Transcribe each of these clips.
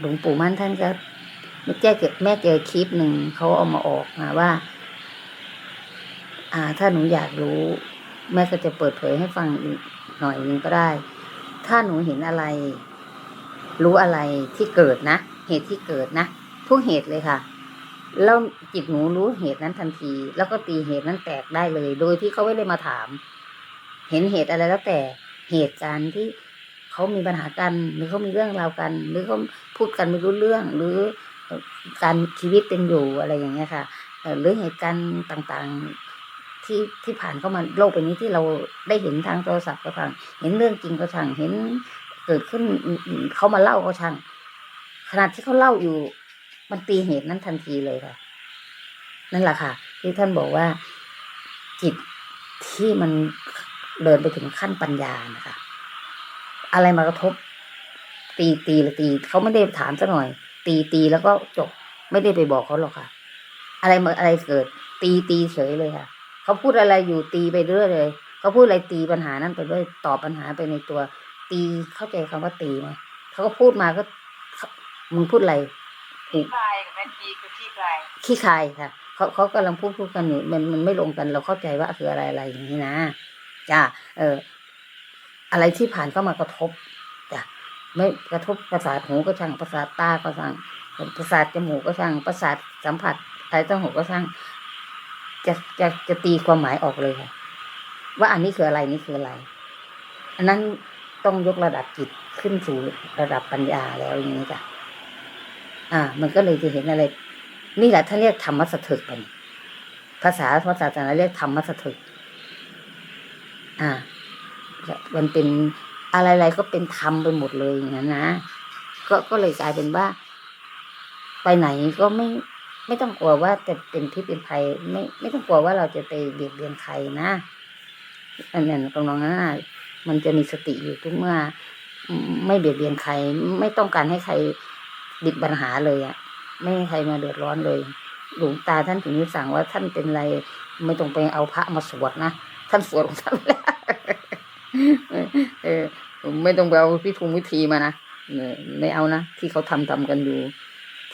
หลวงปู่มั่นท่านก็แม่เจอเกิดแม่เจอคลิปหนึ่งเขาเอามาออกมาว่า อ่า ถ้าหนูอยากรู้ แม่ก็จะเปิดเผยให้ฟังอีกหน่อยนึงก็ได้ ถ้าหนูเห็นอะไร รู้อะไรที่เกิดนะเหตุที่เกิดนะทุกเหตุเลยค่ะแล้วจิตหนูรู้เหตุนั้นทันที แล้วก็ตีเหตุนั้นแตกได้เลย โดยที่เขาไม่ได้มาถาม เห็นเหตุอะไรแล้วแต่เหตุการณ์ที่ เขามีปัญหากัน หรือเขามีเรื่องราวกัน หรือเขาพูดกันไม่รู้เรื่อง หรือการชีวิตเป็นอยู่อะไรอย่างเงี้ยค่ะหรือเหตุการณ์ต่างๆที่ที่ผ่านเข้ามาโลกใบนี้ที่เราได้เห็นทางโทรศัพท์ก็ช่างเห็นเรื่องจริงก็ช่างเห็นเกิดขึ้นเขามาเล่าก็ช่างขนาดที่เขาเล่าอยู่ มันตีเหตุนั้นทันทีเลยค่ะ นั่นแหละค่ะ ที่ท่านบอกว่าจิตที่มันเดินไปถึงขั้นปัญญานะคะ อะไรมากระทบ ตีตีหรือตีเขาไม่ได้ถามซะหน่อย ตีตีแล้วก็จบไม่ได้ไปบอกเขาหรอกค่ะ อะไรมาอะไรเกิด ตีตีเฉยเลยค่ะเขาพูดอะไรอยู่ตีไปเรื่อยเลยเขาพูดอะไรตีปัญหานั้นไปด้วยตอบปัญหาไปในตัว ตีเข้าใจคำว่าตีไหมเขาก็พูดมาก็เขามึงพูดอะไรที่คลายกับแม่ทีคือที่คลายขี้คายค่ะเขาเขากำลังพูดพูดกันอยู่มันมันไม่ลงกันเราเข้าใจว่าคืออะไรอะไรอย่างนี้นะจ้าเออ อะไรที่ผ่านเข้ามากระทบจ้ะไม่กระทบประสาทหูก็ช่างประสาทตาก็ช่างประสาทจมูกก็ช่างประสาทสัมผัสอะไรตั้งหูก็ช่างจะจะจะตีความหมายออกเลยค่ะ ว่าอันนี้คืออะไรนี่คืออะไร อันนั้นต้องยกระดับจิตขึ้นสู่ระดับปัญญาแล้วอย่างนี้จ้ะอ่า มันก็เลยจะเห็นอะไร นี่แหละท่านเรียกธรรมสถึกมันภาษาภาษาศาสนาเรียกธรรมสถึกอ่า มันเป็นอะไรๆก็เป็นธรรมไปหมดเลยอย่างนั้นนะก็ก็เลยกลายเป็นว่า ไปไหนก็ไม่ไม่ต้องกลัวว่าจะเป็นพิษเป็นภัยไม่ไม่ต้องกลัวว่าเราจะไปเบียดเบียนใครนะอันนั้นตรงนั้นนะมันจะมีสติอยู่ทุกเมื่อ ไม่เบียดเบียนใคร ไม่ต้องการให้ใครบิดปัญหาเลยอะไม่ให้ใครมาเดือดร้อนเลย หลวงตาท่านถึงได้สั่งว่าท่านเป็นอะไร ไม่ต้องไปเอาพระมาสวดนะท่านสวดของท่านแล้ว เออไม่ต้องไปเอาพิธุงวิธีมานะเออไม่เอานะ ที่เขาทำทำกันอยู่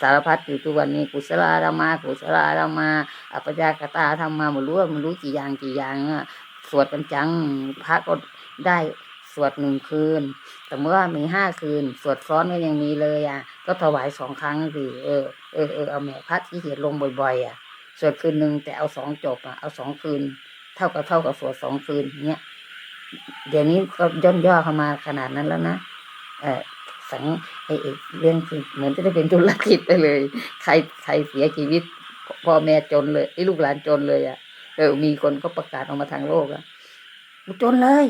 สารพัดอยู่ทุกวันนี้กุศลาธรรมากุศลาธรรมาอัปปยากตาธรรมาไม่รู้ว่ามันรู้กี่อย่างกี่อย่างอะสวดกันจังพระก็ได้สวดหนึ่งคืน แต่เมื่อมีห้าคืน สวดซ้อนก็ยังมีเลยอะ ก็ถวายสองครั้งสิเออเออเออเอาแม่พระที่เห็นลงบ่อยๆอะสวดคืนหนึ่งแต่เอาสองจบอะเอาสองคืน เท่ากับเท่ากับสวดสองคืนเนี้ย เดี๋ยวนี้ก็ย่นย่อเข้ามาขนาดนั้นแล้วนะเออสังไอเอเรื่องคือเหมือนจะได้เป็นธุรกิจไปเลย ใครใครเสียชีวิตพ่อแม่จนเลยไอ้ลูกหลานจนเลยอะเออมีคนก็ประกาศออกมาทางโลกอะกูจนเลย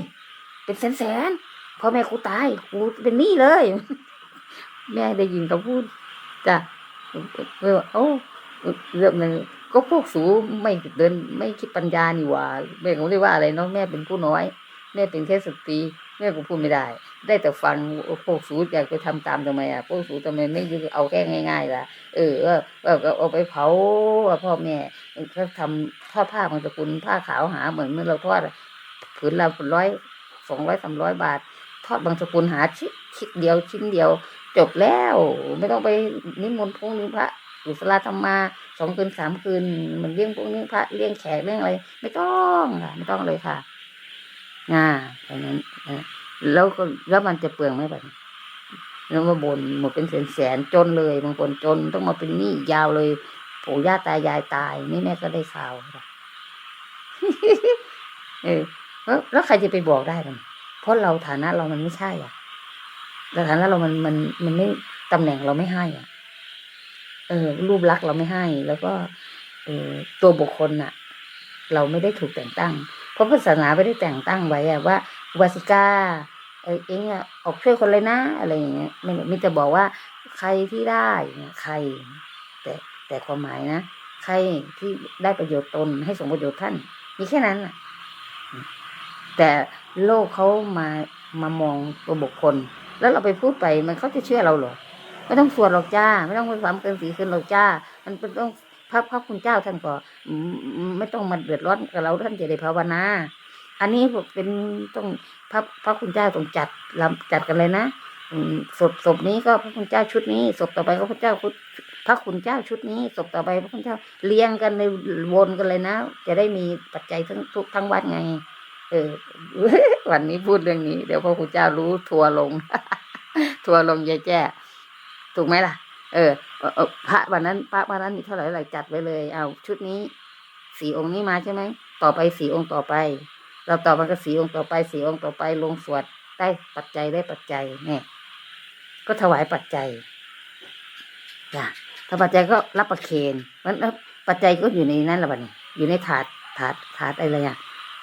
เป็นแสนแสนพ่อแม่กูตายกูเป็นหนี้เลย แม่ได้ยินเขาพูดจ้ะเออโอ้เรื่องนึงก็พวกสูไม่เดินไม่คิดปัญญานี่หว่าแม่ก็ไม่ได้ว่าอะไรเนาะแม่เป็นผู้น้อย แม่เป็นแค่สตรีแม่ก็พูดไม่ได้ ได้แต่ฟังพวกสูตรอยากไปทำตามทำไมอะพวกสูตรทำไมไม่เอาแค่ง่ายๆล่ะเออเออเอาเอาไปเผาพ่อแม่เขาทำทอดผ้าบางสกุลผ้าขาวหาเหมือนเมื่อเราทอดผืนละร้อยสองร้อยสามร้อยบาท ทอดบางสกุลหาชิ้นชิ้นเดียวชิ้นเดียว จบแล้วไม่ต้องไปนิมนต์พงนิพระอุสลาธรรมาสองคืนสามคืนเหมันเลี้ยงพวกนี้พระเลี้ยงแขกเลี้ยงอะไร ไม่ต้องค่ะไม่ต้องเลยค่ะ อ่าอย่างนั้นแล้วก็แล้วมันจะเปลืองไหมแบบนี้แล้วมาบนหมดเป็นแสนแสนจนเลยบางคนจนต้องมาเป็นหนี้ยาวเลยปู่ย่าตายายตาย นี่แม่ก็ได้ข่าวเออแล้วแล้วใครจะไปบอกได้มันเพราะเราฐานะเรามันไม่ใช่ อะฐานะเรามันมันมันไม่ตำแหน่งเราไม่ให้อะ เออ รูปลักษณ์เราไม่ให้ แล้วก็ เออตัวบุคคลน่ะ เราไม่ได้ถูกแต่งตั้ง เพราะศาสนาไม่ได้แต่งตั้งไว้อะว่าวาสิกาเออเองอะออกช่วยคนเลยนะ อะไรอย่างเงี้ยไม่มีแต่บอกว่าใครที่ได้เียใคร แต่แต่ความหมายนะ ใครที่ได้ประโยชน์ตนให้สมประโยชน์ท่าน มีแค่นั้นน่ะแต่โลกเขามามามองตัวบุคคล แล้วเราไปพูดไปมันเขาจะเชื่อเราหรอไม่ต้องสวดหรอกจ้า ไม่ต้องไปความเกินสีขึ้นหรอกจ้า มันเป็นต้อง พระพระคุณเจ้าท่านก็ไม่ต้องมาเดือดร้อนกับเราท่านจะได้ภาวนา อันนี้เป็นต้องพระพระคุณเจ้าต้องจัดลำจัดกันเลยนะศพศพนี้ก็พระคุณเจ้าชุดนี้ศพต่อไปก็พระเจ้าพุทธพระคุณเจ้าชุดนี้ศพต่อไปพระคุณเจ้าเลี้ยงกันในวนกันเลยนะ จะได้มีปัจจัยทั้งทุกทั้งวัดไง เออ วันนี้พูดเรื่องนี้ เดี๋ยวพระคุณเจ้ารู้ทัวลง ทัวลงยายแจ้ ถูกไหมล่ะ เออเออพระวันนั้นพระวันนั้นมีเท่าไหร่เท่าไรจัดไว้เลย เอาชุดนี้สี่องค์นี้มาใช่ไหมต่อไปสี่องค์ต่อไป เราต่อมันก็สี่องค์ต่อไปสี่องค์ต่อไปลงสวดได้ปัจจัยได้ปัจจัยเนี่ยก็ถวายปัจจัยจ้ะถ้าปัจจัยก็รับประเคนมันแล้วปัจจัยก็อยู่ในนั้นละบัดนี้ อยู่ในถาดถาดถาดอะไรอะ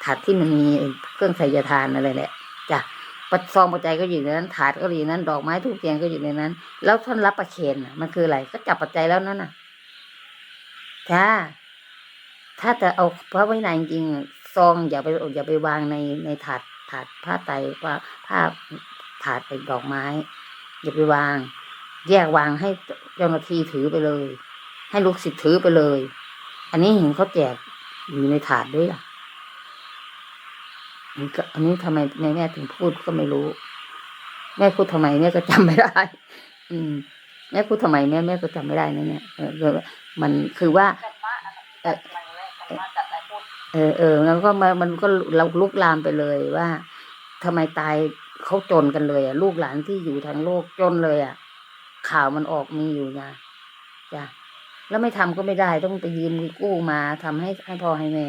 ถาดที่มันมีเครื่องใส่ยาทานอะไรแหละจ้ะ ปัจซองปัจจัยก็อยู่ในนั้น ถาดก็อยู่ในนั้น ดอกไม้ทูบเทียนก็อยู่ในนั้น แล้วท่านรับประเคนน่ะมันคืออะไร ก็จับปัจจัยแล้วนั่นน่ะจ้าถ้าจะเอาพระไว้ในจริงซองอย่าไปอย่าไปวางในในถาดถาดผ้าไตรว่าผ้าถาดเป็นดอกไม้ อย่าไปวาง แยกวางให้เจ้าหน้าที่ถือไปเลย ให้ลูกศิษย์ถือไปเลย อันนี้เห็นเขาแจกอยู่ในถาดด้วยล่ะ อันนี้ก็อันนี้ทำไมแม่แม่ถึงพูดก็ไม่รู้ แม่พูดทำไมแม่ก็จำไม่ได้ อืม แม่พูดทำไมแม่แม่ก็จำไม่ได้นะเนี่ยเออเออมันคือว่าจัดมาจัดมาเลยจัดมาจัดอะไรพูดเออเออแล้วก็มามันก็เราลุกลามไปเลยว่าทำไมตายเขาจนกันเลยอะ ลูกหลานที่อยู่ทางโลกจนเลยอะ ข่าวมันออกมีอยู่นะจ้ะแล้วไม่ทำก็ไม่ได้ต้องไปยืมกู้มาทำให้ให้พ่อให้แม่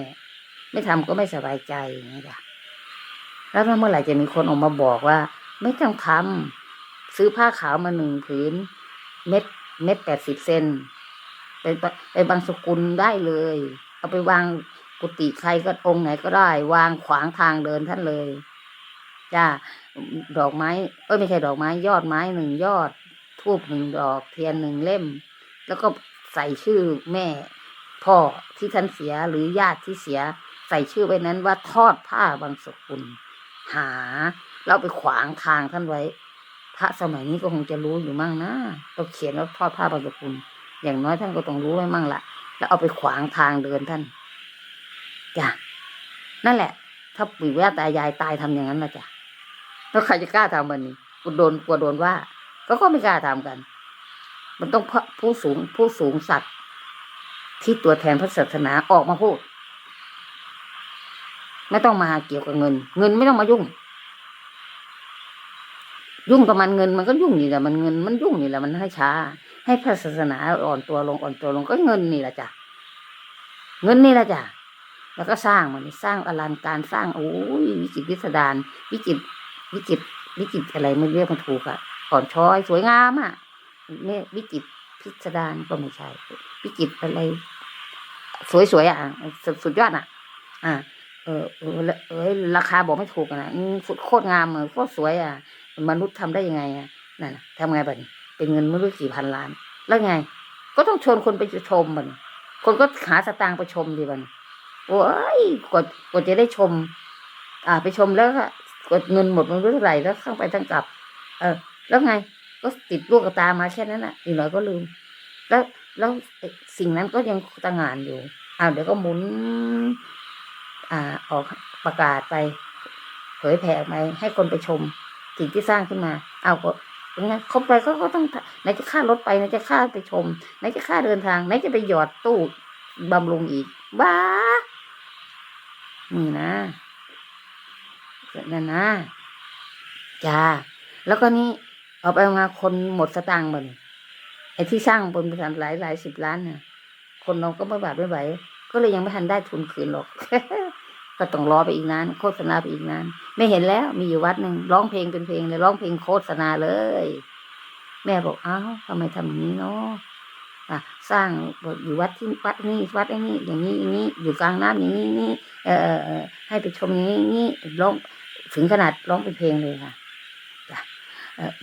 ไม่ทำก็ไม่สบายใจอย่างนี้จ้ะ แล้วเมื่อไหร่จะมีคนออกมาบอกว่า ไม่ต้องทำซื้อผ้าขาวมาหนึ่งผืน เม็ดเม็ดแปดสิบเซนไปไปไปบางสกุลได้เลย เอาไปวางกุฏิใครก็องค์ไหนก็ได้ วางขวางทางเดินท่านเลยจ้าดอกไม้ เอ้ยไม่ใช่ดอกไม้ ยอดไม้หนึ่งยอดทูบหนึ่งดอกเทียนหนึ่งเล่ม แล้วก็ใส่ชื่อแม่ พ่อที่ท่านเสียหรือญาติที่เสีย ใส่ชื่อไว้นั้นว่าทอดผ้าบางสกุล หาเอาไปขวางทางท่านไว้ พระสมัยนี้ก็คงจะรู้อยู่มั่งนะเราเขียนว่าทอดผ้าบางสกุลอย่างน้อยท่านก็ต้องรู้ไว้มั่งละแล้วเอาไปขวางทางเดินท่านจ้ะนั่นแหละ ถ้าปู่ย่าตายายตายทำอย่างนั้นนะจ้ะแล้วใครจะกล้าทำมันนี้กูโดนกลัวโดนว่า ก็ก็ไม่กล้าทำกัน มันต้องพระผู้สูงผู้สูงสัตว์ที่ตัวแทนพระศาสนาออกมาพูด ไม่ต้องมาเกี่ยวกับเงิน เงินไม่ต้องมายุ่ง ยุ่งกับมันเงินมันก็ยุ่งนี่แหละมันเงินมันยุ่งนี่แหละมันให้ช้า ให้พระศาสนาอ่อนตัวลงอ่อนตัวลงก็เงินนี่แหละจ้ะเงินนี่แหละจ้ะแล้วก็สร้างมันสร้างอลังการสร้างโอ้ยวิจิตวิสดารวิจิตวิจิตวิจิตอะไรไม่เรียกมันถูกอะอ่อนช้อยสวยงามอะเนี่ยวิจิตพิสดารก็ไม่ใช่วิจิตอะไร สวยๆอะสสุดยอดอะ อ่า เออเออแล้วเออราคาบอกไม่ถูกนะสุดโคตรงามเออโคตรสวยอะ มนุษย์ทำได้ยังไงอะนั่นทำไงบัดนี้เป็นเงินไม่รู้กี่พันล้าน แล้วไง ก็ต้องชวนคนไปชมบันคนก็หาสตางค์ไปชมดีบันโอ้ยกดกดจะได้ชม อ่า ไปชมแล้วก็กดเงินหมดมันรู้เท่าไหร่แล้วข้างไปทั้งกลับ เออ แล้วไง ก็ติดลูกตามาแค่นั้นน่ะอีกหน่อยก็ลืม แล้วแล้วสิ่งนั้นก็ยังตั้งงานอยู่อ้าวเดี๋ยวก็หมุน อ่าออกประกาศไป เผยแผ่ไปให้คนไปชมสิ่งที่สร้างขึ้นมา เอาก็เป็นไงครบไปก็ก็ต้องไหนจะค่ารถไปไหนจะค่าไปชมไหนจะค่าเดินทางไหนจะไปหยอดตู้บำรุงอีก บ้านี่นะนั่นนะจ้าแล้วก็นี่เอาไปมาคนหมดสตางค์หมดไอ้ที่สร้างบนบริษัทหลายหลายสิบล้านน่ะคนเราก็ไม่บาดไม่ไหวก็เลยยังไม่ทันได้ทุนคืนหรอก ก็ต้องรอไปอีกนานโฆษณาไปอีกนานไม่เห็นแล้วมีอยู่วัดหนึ่งร้องเพลงเป็นเพลงเลยร้องเพลงโฆษณาเลย แม่บอกอ้าวทำไมทำอย่างนี้เนาะอะสร้างอยู่วัดที่วัดนี่วัดไอ้นี่อย่างนี้อย่างนี้อยู่กลางน้ำอย่างนี้นี่เออให้ไปชมอย่างนี้นี้ร้องถึงขนาดร้องเป็นเพลงเลยค่ะ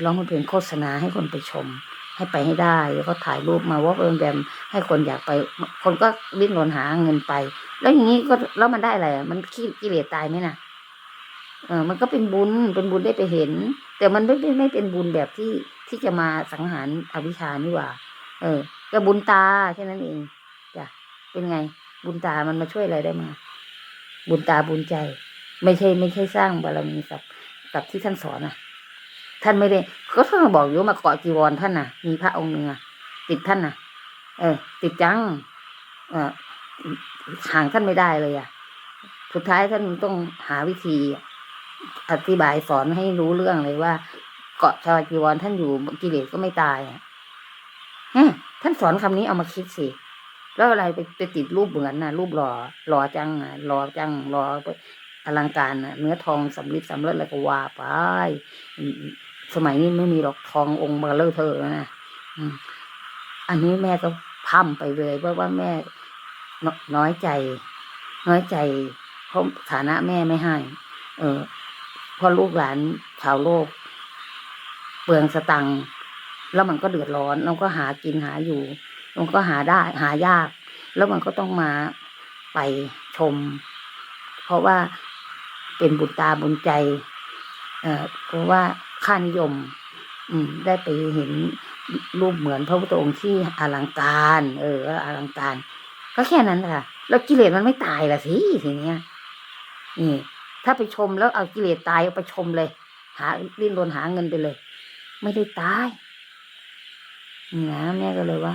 ร้องเป็นเพลงโฆษณาให้คนไปชม ให้ไปให้ได้แล้วก็ถ่ายรูปมาวอล์กแบมให้คนอยากไป คนก็ดิ้นรนหาเงินไป แล้วอย่างนี้ก็แล้วมันได้อะไรมันขี้กิเลสตายไหมน่ะเออมันก็เป็นบุญเป็นบุญได้ไปเห็น แต่มันไม่ไม่ไม่เป็นบุญแบบที่ที่จะมาสังหารอวิชชานี่หว่า เออก็บุญตาแค่นั้นเองจ้ะเป็นไง บุญตามันมาช่วยอะไรได้มา บุญตาบุญใจ ไม่ใช่ไม่ใช่สร้างบารมีกับกับที่ท่านสอนอะ ท่านไม่ได้ก็ท่านบอกอยู่มาเกาะจีวรท่านน่ะ มีพระองค์หนึ่งอติดท่านน่ะ เออ ติดจัง เออห่างท่านไม่ได้เลยอะ สุดท้ายท่านต้องหาวิธี อธิบายสอนให้รู้เรื่องเลยว่า เกาะชาวจีวรท่านอยู่กิเลสก็ไม่ตายอะฮะท่านสอนคำนี้เอามาคิดสิแล้วอะไรไปไปติดรูปเหมือนน่ะรูปหล่อหล่อจังอะหล่อจังหล่ออลังการน่ะ เนื้อทองสำริดสำเร็จแล้วก็ว่าไป สมัยนี้ไม่มีหรอกทององค์เบลเลอร์เธอนะอันนี้แม่ก็พัมไปเลยเพราะว่าแม่น้อยใจ น้อยใจเพราะฐานะแม่ไม่ให้ เออพราะลูกหลานชาวโลก เปลืองสตังค์แล้วมันก็เดือดร้อน แล้วก็หากินหาอยู่ มันก็หาได้หายาก แล้วมันก็ต้องมาไปชม เพราะว่าเป็นบุญตาบุญใจ เอ่อเพราะว่า ค่านิยม อืม ได้ไปเห็นรูปเหมือนพระพุทธองค์ที่อลังการ เอออลังการ ก็แค่นั้นค่ะ แล้วกิเลสมันไม่ตายละสิทีเนี้ยนี่ถ้าไปชมแล้วเอากิเลสตายเอาไปชมเลย หาลิ้นรนหาเงินไปเลย ไม่ได้ตายนี่นะแม่ก็เลยว่า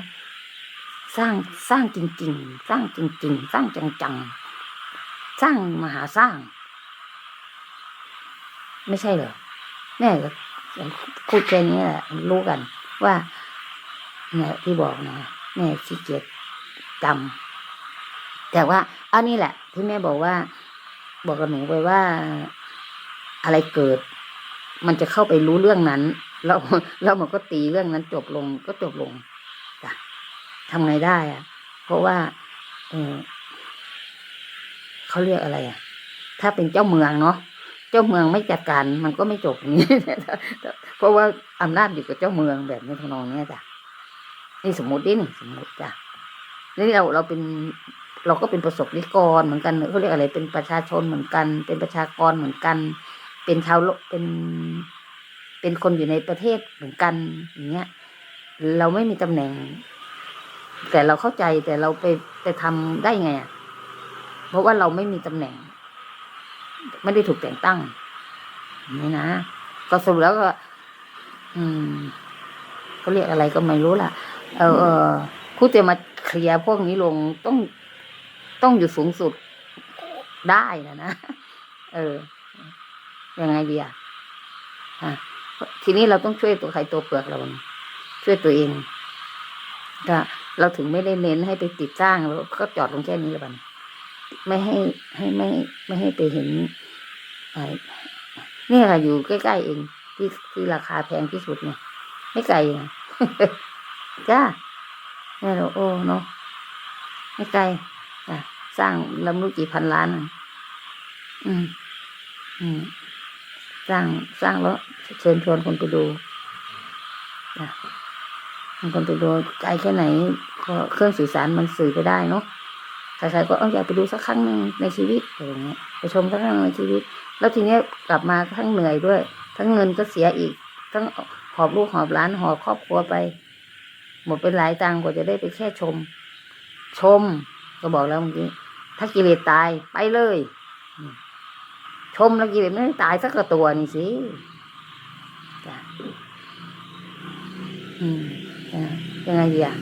สร้างสร้างจริง ๆ สร้างจริง ๆ สร้างจังๆ สร้างมหาสร้าง ไม่ใช่เหรอ แม่ก็พูดแค่นี้แหละรู้กันว่าเนี่ยที่บอกนะแม่ขี้เกียจจำแต่ว่าอันนี้แหละ ที่แม่บอกว่า บอกกับหนูไปว่าอะไรเกิด มันจะเข้าไปรู้เรื่องนั้นแล้วแล้วมันก็ตีเรื่องนั้นจบลงก็จบลงจ้ะทำไงได้อะเพราะว่า เออเขาเรียกอะไรอะ ถ้าเป็นเจ้าเมืองเนาะ เจ้าเมืองไม่จัดการมันก็ไม่จบอย่างนี้เพราะว่าอำนาจอยู่กับเจ้าเมืองแบบนี้ทนองเนี้ยจ้ะนี่สมมติดินี่สมมติจ้ะนี่เราเราเป็นเราก็เป็นประสบนิกรเหมือนกันเขาเรียกอะไรเป็นประชาชนเหมือนกัน เป็นประชากรเหมือนกัน เป็นชาวโลกเป็นเป็นคนอยู่ในประเทศเหมือนกันอย่างเงี้ย เราไม่มีตำแหน่ง แต่เราเข้าใจแต่เราไปไปทำได้ไงอะเพราะว่าเราไม่มีตำแหน่ง ไม่ได้ถูกแต่งตั้ง นี่นะก็สรุปแล้วก็ อืมเขาเรียกอะไรก็ไม่รู้ล่ะ เออเออผู้จะมาเคลียร์พวกนี้ลงต้องต้องอยู่สูงสุดได้นะนะเออยังไงดีอะทีนี้เราต้องช่วยตัวใครตัวเปลือกเราช่วยตัวเองก็เราถึงไม่ได้เน้นให้ไปติดสร้างเราก็จอดลงแค่นี้แล้วกัน ไม่ให้ให้ไม่ไม่ให้ไปเห็นอนี่ค่ะอยู่ใกล้ๆเองที่ที่ราคาแพงที่สุดเนี่ย ไม่ไกลนะจ้าเนี่ยเราโอ้เนาะไม่ไกลจ้ะสร้างลำรู้กี่พันล้านอืมอืมสร้างสร้างแล้วเชิญชวนคนไปดูนะคนไปดูไกลแค่ไหนก็เครื่องสื่อสารมันสื่อไปได้เนาะ ใครๆก็เอออยากไปดูสักครั้งหนึ่งในชีวิตอะไรอย่างเงี้ยไปชมสักครั้งในชีวิต แล้วทีเนี้ยกลับมาทั้งเหนื่อยด้วย ทั้งเงินก็เสียอีก ทั้งหอบลูกหอบหลานหอบครอบครัวไป หมดเป็นหลายตังกว่าจะได้ไปแค่ชม ชม ก็บอกแล้วเมื่อกี้ถ้ากิเลสตายไปเลย ชมแล้วกิเลสไม่ได้ตายสักตัวนี่สิจ้ะอืมอะยังไงดีอะ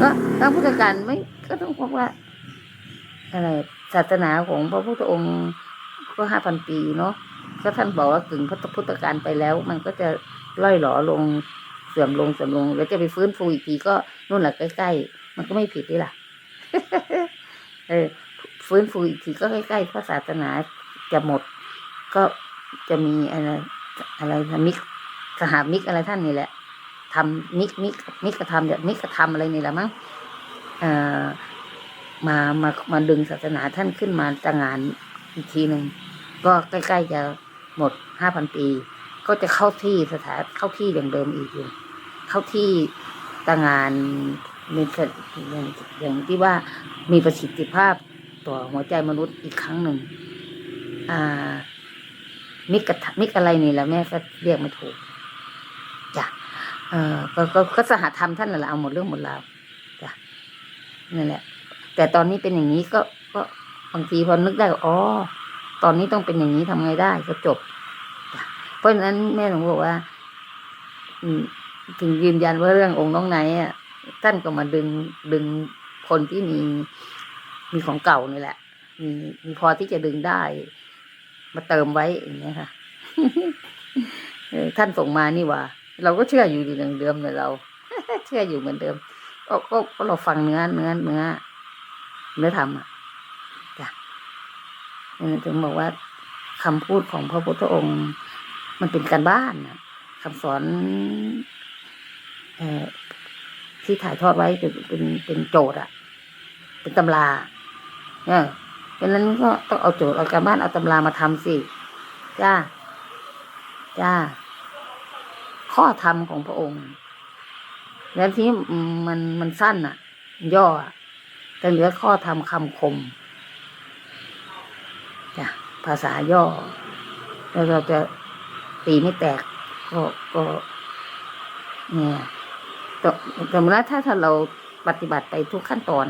ก็ทางพุทธการไม่ก็ต้องบอกว่าอะไรศาสนาของพระพุทธองค์ก็ห้าพันปีเนาะก็ท่านบอกว่ากึ่งพระพุทธการไปแล้ว มันก็จะล่อยหลอลงเสื่อมลงเสื่อมลง แล้วจะไปฟื้นฟูอีกทีก็นู่นแหละใกล้ๆมันก็ไม่ผิดนี่ล่ะเออฟื้นฟูอีกทีก็ใกล้ๆพระศาสนาจะหมด ก็จะมีอะไรอะไรมิกสหามิกอะไรท่านนี่แหละ ทำมิกมิกมิกกระทำแบบมิกกระทำอะไรนี่แหละมั้งเอ่อมามามาดึงศาสนาท่านขึ้นมาจะงานอีกทีหนึ่งก็ใกล้ๆจะหมดห้าพันปี ก็จะเข้าที่สถานเข้าที่อย่างเดิมอีกอยู่เข้าที่ตางานมีเสร็จอย่างอย่างที่ว่ามีประสิทธิภาพต่อหัวใจมนุษย์อีกครั้งหนึ่งอ่ามิกกะทะมิกอะไรนี่แหละแม่ก็เรียกไม่ถูกจ้ะ เออก็ก็สหธรรมท่านนั่นแหละเอาหมดเรื่องหมดราวจ้ะนั่นแหละ แต่ตอนนี้เป็นอย่างนี้ก็ก็บางทีพอนึกได้อ๋อตอนนี้ต้องเป็นอย่างนี้ทำไงได้ก็จบจ้ะเพราะฉะนั้นแม่หลวงบอกว่าอืถึงยืนยันว่าเรื่ององค์น้องไหนอะท่านก็มาดึงดึงคนที่มีมีของเก่านี่แหละ มีมีพอที่จะดึงได้ มาเติมไว้อย่างเงี้ยค่ะท่านส่งมานี่ว่า เราก็เชื่ออยู่อย่างเดิมเลยเรา เชื่ออยู่เหมือนเดิม ก็ก็ก็เราฟังเนื้อเนื้อเนื้อเนื้อธรรมอะจ้ะเออถึงบอกว่าคำพูดของพระพุทธองค์ มันเป็นการบ้านนะคำสอนเอที่ถ่ายทอดไว้เป็นเป็นเป็นโจทย์อะเป็นตำราเออเพราะนั้นก็ต้องเอาโจทย์เอาการบ้านเอาตำรามาทำสิ จ้า จ้า ข้อธรรมของพระองค์ แล้วที่มันมันสั้นอะย่ออะแต่เหลือข้อธรรมคำคมจ้ะภาษาย่อ แล้วเราจะตีไม่แตก ก็ก็ เนี่ยแต่แต่เมื่อถ้าถ้าเราปฏิบัติไปทุกขั้นตอน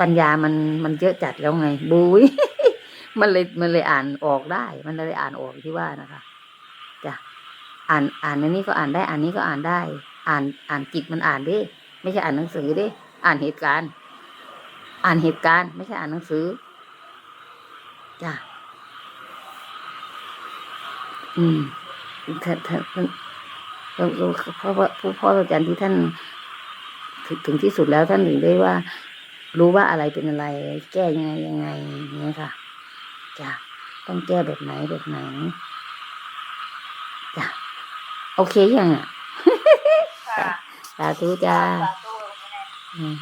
ปัญญามันมันเยอะจัดแล้วไงบุ้ยมันเลยมันเลยอ่านออกได้ มันเลยอ่านออกที่ว่านะคะ อ่านอ่านอันนี้ก็อ่านได้อ่านนี้ก็อ่านได้ อ่านอ่านจิตมันอ่านดิไม่ใช่อ่านหนังสือดิอ่านเหตุการณ์ อ่านเหตุการณ์ ไม่ใช่อ่านหนังสือจ้ะอืมถ้าถ้าเราเราเพราะว่าผู้พ่ออาจารย์ที่ท่านถึงถึงที่สุดแล้วท่านถึงได้ว่า รู้ว่าอะไรเป็นอะไร แก้ยังไงยังไงอย่างเงี้ยค่ะจ้ะต้องแก้แบบไหนแบบไหน โอเคยังอะ ค่ะสาธุจ้า สาธุอืม